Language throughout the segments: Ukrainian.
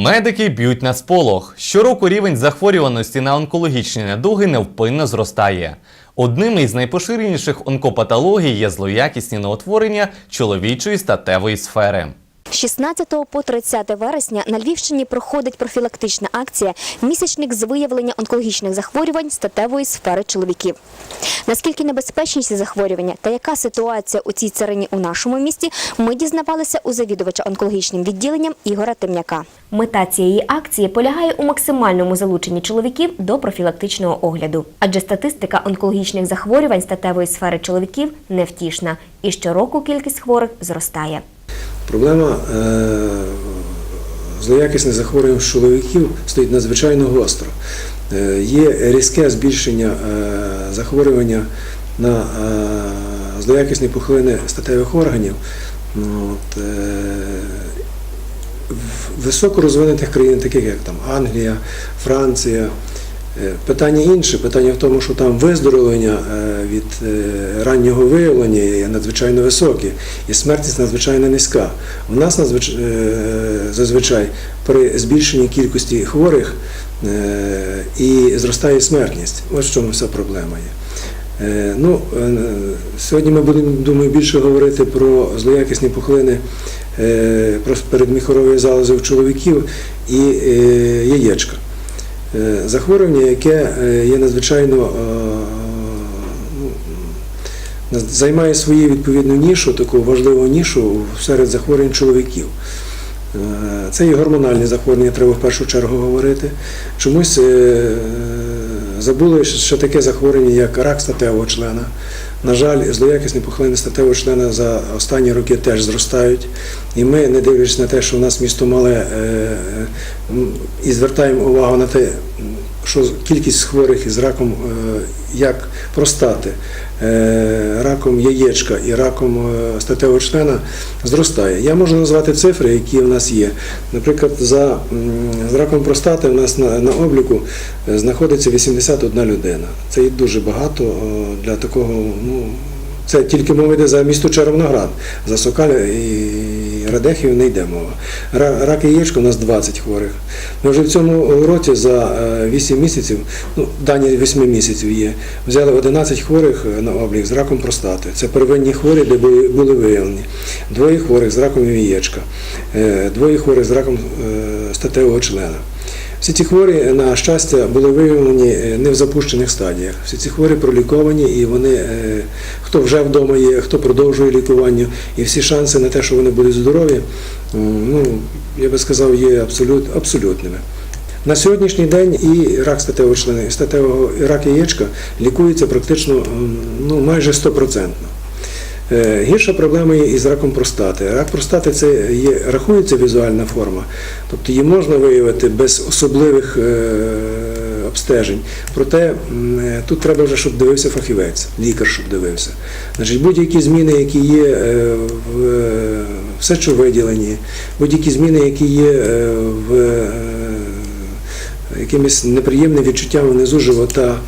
Медики б'ють на сполох. Щороку рівень захворюваності на онкологічні недуги невпинно зростає. Одним із найпоширеніших онкопатологій є злоякісні новотворення чоловічої статевої сфери. З 16 по 30 вересня на Львівщині проходить профілактична акція «Місячник з виявлення онкологічних захворювань статевої сфери чоловіків». Наскільки небезпечні ці захворювання та яка ситуація у цій царині у нашому місті, ми дізнавалися у завідувача онкологічним відділенням Ігора Темняка. Мета цієї акції полягає у максимальному залученні чоловіків до профілактичного огляду, адже статистика онкологічних захворювань статевої сфери чоловіків невтішна, і щороку кількість хворих зростає. Проблема е, злоякісних захворювань чоловіків стоїть надзвичайно гостро. Е, є різке збільшення е, захворювання на злоякісні пухлини статевих органів. Ну, От, в високо розвинутих країн, таких як там Англія, Франція. Е, Питання інше, питання в тому, що там виздоровлення е, від е, раннього виявлення є надзвичайно високе і смертність надзвичайно низька. У нас зазвичай при збільшенні кількості хворих і зростає смертність. Ось в чому вся проблема є. Ну, сьогодні ми будемо, думаю, більше говорити про злоякісні пухлини про передміхорової залози у чоловіків і яєчка. Е, Захворювання, яке е, є надзвичайно е, ну, займає свою відповідну нішу, таку важливу нішу серед захворювань чоловіків. Це і гормональні захворювання, треба в першу чергу говорити. Чомусь забули, що таке захворювання, як рак статевого члена. На жаль, злоякісні пухлини статевого члена за останні роки теж зростають. І ми, не дивлячись на те, що у нас місто мале, е, і звертаємо увагу на те, що кількість хворих із раком е, як простати, е, раком яєчка і раком е, статевого члена зростає. Я можу назвати цифри, які в нас є. Наприклад, за з раком простати в нас на, на обліку е, знаходиться 81 людина. Це і дуже багато е, для такого. Ну, це тільки мова йде за місто Червоноград, за Сокаля і Радехів не йде мова. Ра- Рак яєчка у нас 20 хворих. Ми вже в цьому році за е, 8 місяців, ну, дані 8 місяців є, взяли 11 хворих е, на облік з раком простати. Це первинні хворі, де були, були виявлені. Двоє хворих з раком яєчка, е, двоє хворих з раком е, статевого члена. Всі ці хворі, на щастя, були виявлені е, не в запущених стадіях. Всі ці хворі проліковані, і вони, е, хто вже вдома є, хто продовжує лікування, і всі шанси на те, що вони будуть здорові, ну, я би сказав, є абсолют, абсолютними. На сьогоднішній день і рак статевого члена, і статевого рак яєчка лікується практично ну, майже стопроцентно. Е, Гірша проблема є із раком простати. Рак простати це є, рахується візуальна форма, тобто її можна виявити без особливих е, обстежень. Проте е, тут треба вже, щоб дивився фахівець, лікар, щоб дивився. Значить, будь-які зміни, які є в в сечовиділенні, будь-які зміни, які є в якимись неприємними відчуттями внизу живота.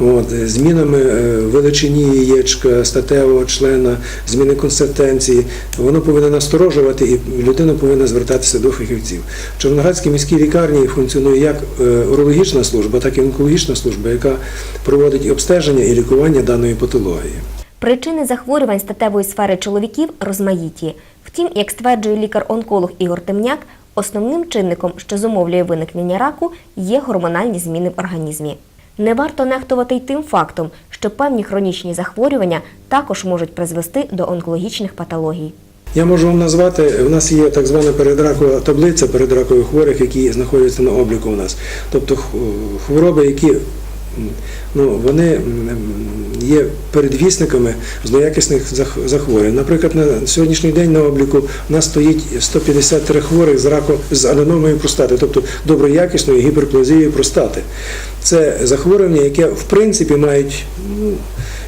От, е, змінами е, величині яєчка, статевого члена, зміни консистенції, воно повинно насторожувати і людина повинна звертатися до фахівців. В Червоноградській міській лікарні функціонує як е, урологічна служба, так і онкологічна служба, яка проводить обстеження і лікування даної патології. Причини захворювань статевої сфери чоловіків розмаїті. Втім, як стверджує лікар-онколог Ігор Темняк, основним чинником, що зумовлює виникнення раку, є гормональні зміни в організмі. Не варто нехтувати й тим фактом, що певні хронічні захворювання також можуть призвести до онкологічних патологій. Я можу вам назвати, у нас є так звана передракова таблиця передракових хворих, які знаходяться на обліку у нас. Тобто хвороби, які ну, вони є передвісниками злоякісних зах- захворювань. Наприклад, на сьогоднішній день на обліку у нас стоїть 153 хворих з раком з аденомою простати, тобто доброякісної гіперплазією простати. Це захворювання, яке в принципі мають ну,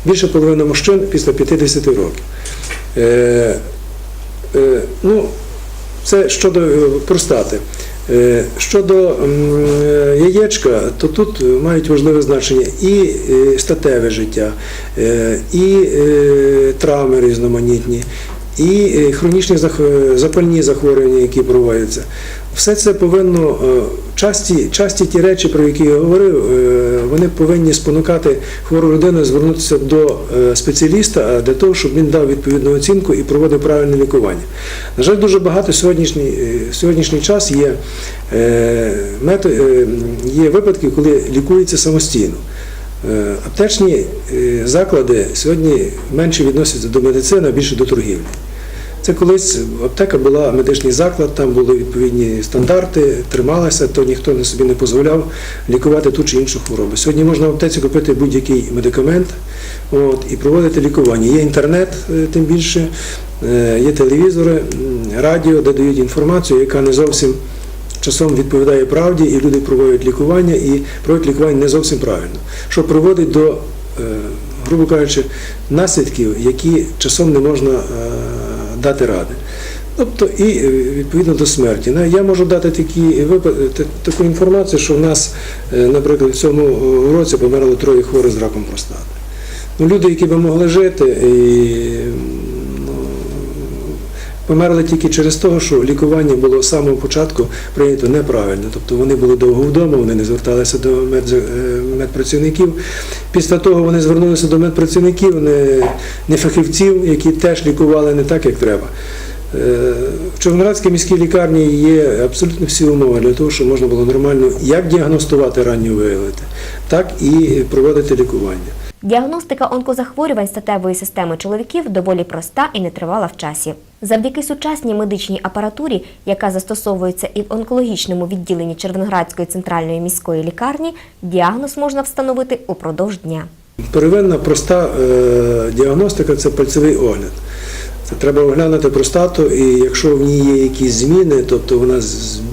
більше половини мужчин після 50 років. Е, Е, Ну, це щодо е, простати. Е, Щодо е, яєчка, то тут мають важливе значення і е, статеве життя, і травми різноманітні, і хронічні запальні захворювання, які проводяться. все це повинно часті, часті ті речі, про які я говорив, е, вони повинні спонукати хвору людину звернутися до е, спеціаліста для того, щоб він дав відповідну оцінку і проводив правильне лікування. На жаль, дуже багато сьогоднішній, е, сьогоднішній час є, е, е, є випадки, коли лікується самостійно. Е, Аптечні е, заклади сьогодні менше відносяться до медицини, а більше до торгівлі. Це колись аптека була медичний заклад, там були відповідні стандарти, трималася, то ніхто не собі не дозволяв лікувати ту чи іншу хворобу. Сьогодні можна в аптеці купити будь-який медикамент от, і проводити лікування. Є інтернет, е, тим більше, е, є телевізори, радіо, де дають інформацію, яка не зовсім часом відповідає правді, і люди проводять лікування і проводять лікування не зовсім правильно, що приводить до, е, грубо кажучи, наслідків, які часом не можна дати ради. Тобто і е, відповідно до смерті. Я можу дати такі випа- таку інформацію, що в нас, е, наприклад, в цьому е, році померло троє хворих з раком простати. Ну, люди, які би могли жити, і, ну, померли тільки через те, що лікування було з самого початку прийнято неправильно. Тобто вони були довго вдома, вони не зверталися до е, медпрацівників. Після того вони звернулися до медпрацівників, не, не фахівців, які теж лікували не так, як треба. Е, В Чорноградській міській лікарні є абсолютно всі умови для того, щоб можна було нормально як діагностувати ранню виявити, так і проводити лікування. Діагностика онкозахворювань статевої системи чоловіків доволі проста і не тривала в часі. Завдяки сучасній медичній апаратурі, яка застосовується і в онкологічному відділенні Червоноградської центральної міської лікарні, діагноз можна встановити упродовж дня. Первинна проста е, діагностика це пальцевий огляд. Це треба оглянути простату, і якщо в ній є якісь зміни, тобто вона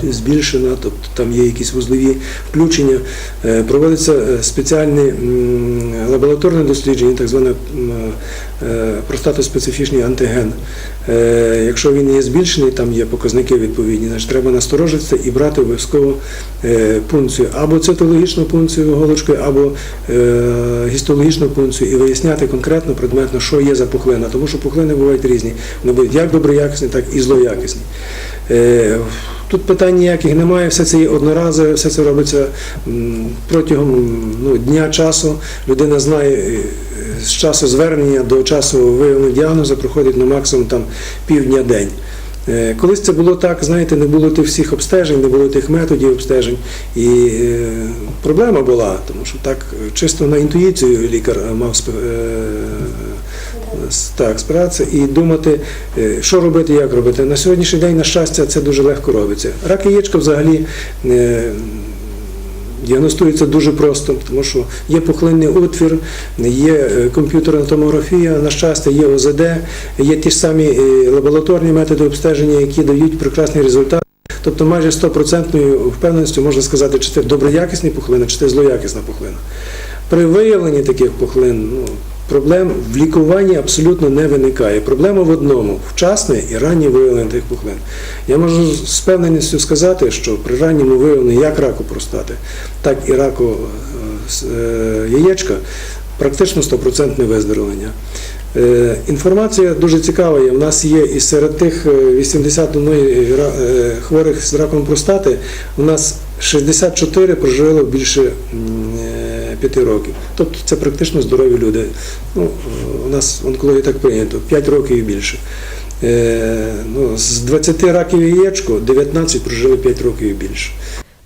збільшена, тобто там є якісь вузлові включення, е, проводиться е, спеціальне лабораторне дослідження, так зване е, простатоспецифічний антиген. Якщо він є збільшений, там є показники відповідні, значить треба насторожитися і брати обов'язково пункцію або цитологічну пункцію голочкою, або гістологічну пункцію і виясняти конкретно предметно, що є за пухлина, тому що пухлини бувають різні. Вони будуть як доброякісні, так і злоякісні. Е, Тут питань ніяких немає, все це є одноразове, все це робиться протягом ну, дня часу. Людина знає е, з часу звернення до часу виявлення діагнозу проходить на максимум там півдня день. Е, Колись це було так, знаєте, не було тих всіх обстежень, не було тих методів обстежень. І проблема була, тому що так чисто на інтуїцію лікар мав так, спиратися і думати, е, що робити, як робити. На сьогоднішній день, на щастя, це дуже легко робиться. Рак яєчка взагалі. е, Діагностується дуже просто, тому що є пухлинний отвір, є е, комп'ютерна томографія, на щастя, є ОЗД, є ті ж самі лабораторні методи обстеження, які дають прекрасний результат. Тобто майже 100% впевненістю можна сказати, чи це доброякісна пухлина, чи це злоякісна пухлина. При виявленні таких пухлин ну, проблем в лікуванні абсолютно не виникає. Проблема в одному вчасне і раннє виявлення тих пухлин. Я можу з впевненістю сказати, що при ранньому виявленні як раку простати, так і раку е, е, яєчка практично 100% виздоровлення. Е, Інформація дуже цікава є. У нас є і серед тих е, 81 е, хворих з раком простати, у нас 64 прожило більше 5 років. Тобто це практично здорові люди. Ну, у нас в онкології так прийнято, 5 років і більше. Е, Ну, з 20 раків яєчко 19 прожили 5 років і більше.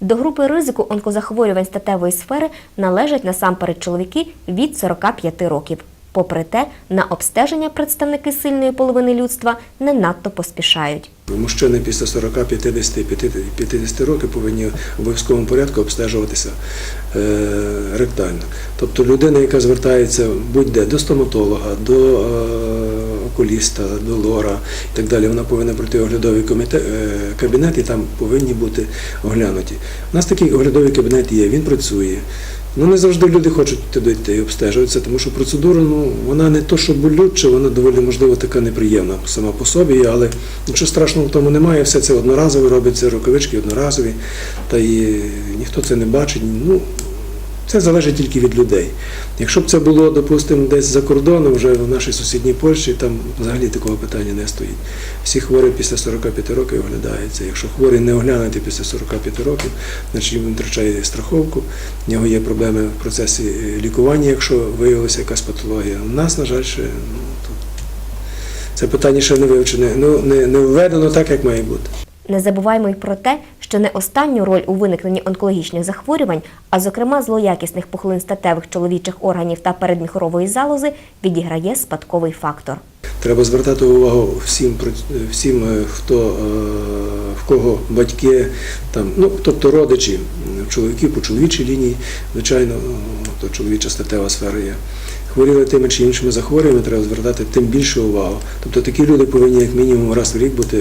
До групи ризику онкозахворювань статевої сфери належать насамперед чоловіки від 45 років. Попри те, на обстеження представники сильної половини людства не надто поспішають. Мужчини після 40, 50, 50 років повинні в обов'язковому порядку обстежуватися е, ректально. Тобто людина, яка звертається будь-де до стоматолога, до е, окуліста, до лора і так далі, вона повинна пройти оглядовий комітет, е, кабінет і там повинні бути оглянуті. У нас такий оглядовий кабінет є, він працює. Ну, не завжди люди хочуть туди йти і обстежуватися, тому що процедура, ну, вона не то, що болюча, вона доволі, можливо, така неприємна сама по собі, але нічого страшного в тому немає, все це одноразово робиться, рукавички одноразові, та і ніхто це не бачить. Ну, Це залежить тільки від людей. Якщо б це було, допустимо, десь за кордоном, вже в нашій сусідній Польщі, там взагалі такого питання не стоїть. Всі хворі після 45 років оглядаються. Якщо хворий не оглянути після 45 років, значить він втрачає страховку, в нього є проблеми в процесі е, лікування, якщо виявилася якась патологія. У нас, на жаль, ще ну, це питання ще не вивчене, ну не, не введено так, як має бути. Не забуваймо й про те, що не останню роль у виникненні онкологічних захворювань, а зокрема злоякісних пухлин статевих чоловічих органів та передміхорової залози, відіграє спадковий фактор. Треба звертати увагу всім, всім е, хто е, в кого батьки, там, ну, тобто родичі, м, чоловіків по чоловічій лінії, звичайно, то чоловіча статева сфера є. Хворіли тими чи іншими захворюваннями, треба звертати тим більше увагу. Тобто такі люди повинні як мінімум раз в рік бути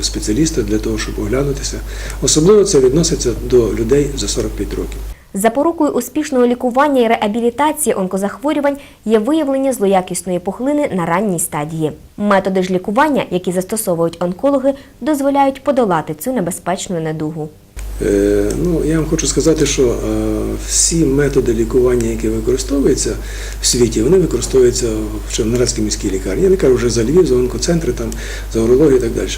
в спеціаліста для того, щоб оглянутися. Особливо це відноситься до людей за 45 років. Запорукою успішного лікування і реабілітації онкозахворювань є виявлення злоякісної пухлини на ранній стадії. Методи ж лікування, які застосовують онкологи, дозволяють подолати цю небезпечну недугу. Е, Ну, я вам хочу сказати, що е, всі методи лікування, які використовуються в світі, вони використовуються в Черноградській міській лікарні. Я не кажу вже за Львів, за онкоцентри, там, за урологію і так далі.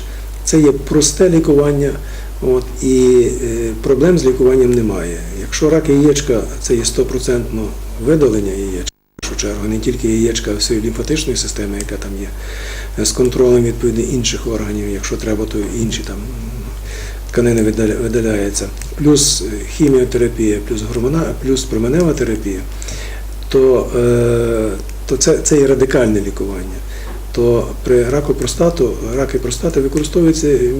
Це є просте лікування, от, і е, проблем з лікуванням немає. Якщо рак яєчка це є 100% видалення яєчка, чергу, не тільки яєчка, а всієї лімфатичної системи, яка там є, з контролем відповідно інших органів, якщо треба, то інші там тканини видаляється, плюс е, хіміотерапія, плюс гормона, плюс променева терапія, то, е, то це, це є радикальне лікування. То при раку простату, раки простати використовуються е,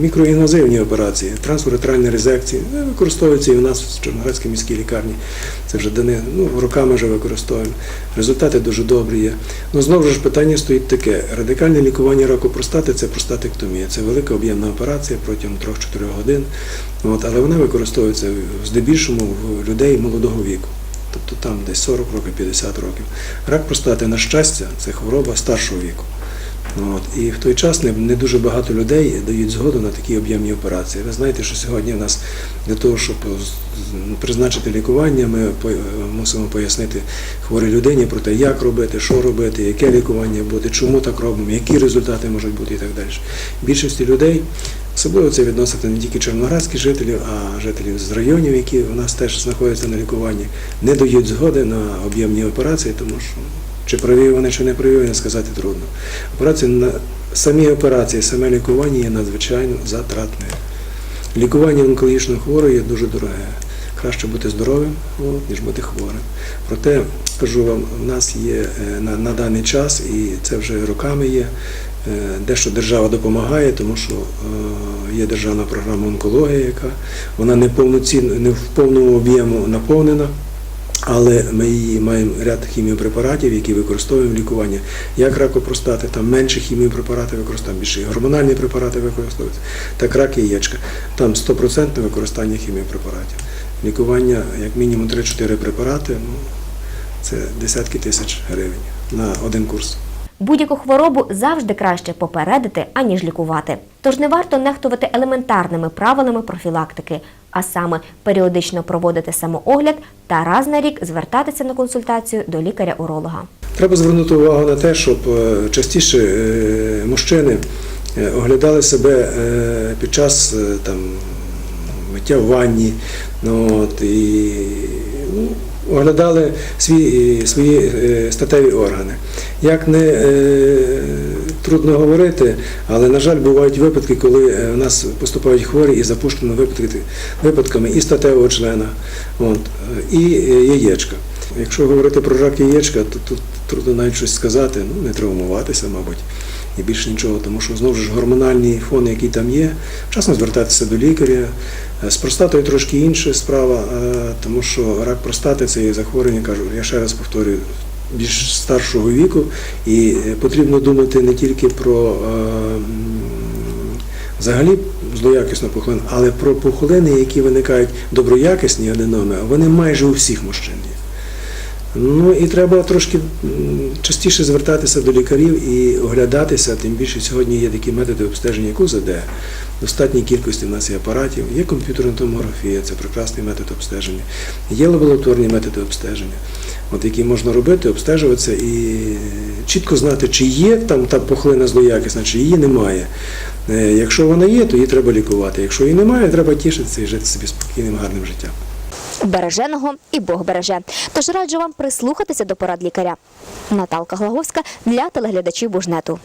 мікроінвазивні операції, трансуретральні резекції, Е, використовуються і у нас в Чорноградській міській лікарні. Це вже дани, ну, роками вже використовуємо. Результати дуже добрі є. Ну знову ж питання стоїть таке: радикальне лікування раку простати це простатектомія. Це велика об'ємна операція протягом 3-4 годин. От, але вона використовується здебільшому в людей молодого віку. Тобто там десь 40 років, 50 років. Рак простати, на щастя, це хвороба старшого віку. От. І в той час не, не дуже багато людей дають згоду на такі об'ємні операції. Ви знаєте, що сьогодні в нас для того, щоб призначити лікування, ми мусимо пояснити хворій людині про те, як робити, що робити, яке лікування буде, чому так робимо, які результати можуть бути і так далі. Більшості людей, особливо це відноситься не тільки червоноградських жителів, а жителів з районів, які у нас теж знаходяться на лікуванні, не дають згоди на об'ємні операції, тому що чи праві вони, чи не праві, сказати трудно. Операції на самі операції, саме лікування є надзвичайно затратне. Лікування онкологічного хворого є дуже дороге. Краще бути здоровим, ніж бути хворим. Проте, скажу вам, в нас є е, на, на даний час, і це вже роками є, дещо держава допомагає, тому що е, є державна програма онкологія, яка вона не не в повному об'єму наповнена. Але ми її маємо ряд хіміопрепаратів, які використовуємо в лікуванні. Як раку простати, там менше хіміопрепаратів використовуємо, більше гормональні препарати використовуються, так рак яєчка. Там 100% використання хіміопрепаратів. Лікування як мінімум 3-4 препарати, ну, це десятки тисяч гривень на один курс. Будь-яку хворобу завжди краще попередити, аніж лікувати. Тож не варто нехтувати елементарними правилами профілактики, а саме періодично проводити самоогляд та раз на рік звертатися на консультацію до лікаря-уролога. Треба звернути увагу на те, щоб е, частіше е, мужчини е, оглядали себе під час там, миття в ванні, ну, от, і ну, оглядали свої, свої е, статеві органи. Як не е, трудно говорити, але, на жаль, бувають випадки, коли е, в нас поступають хворі і запущено випадками і статевого члена, от, е, і е, яєчка. Якщо говорити про рак яєчка, то тут трудно навіть щось сказати, ну не травмуватися, мабуть, і більше нічого, тому що знову ж гормональний фон, який там є, вчасно звертатися до лікаря. З простатою трошки інша справа, е, тому що рак простати це є захворювання, кажу, я ще раз повторюю, більш старшого віку, і е, потрібно думати не тільки про е, взагалі злоякісну пухлину, але про пухлини, які виникають доброякісні аденоми, вони майже у всіх мужчин. Ну і треба трошки частіше звертатися до лікарів і оглядатися. Тим більше сьогодні є такі методи обстеження, як УЗД. Достатній кількості в нас є апаратів, є комп'ютерна томографія, це прекрасний метод обстеження, є лабораторні методи обстеження, от які можна робити, обстежуватися і чітко знати, чи є там та пухлина злоякісна, чи її немає. Е, Якщо вона є, то її треба лікувати. Якщо її немає, треба тішитися і жити собі спокійним, гарним життям. Береженого і Бог береже. Тож раджу вам прислухатися до порад лікаря. Наталка Глаговська для телеглядачів Бужнету.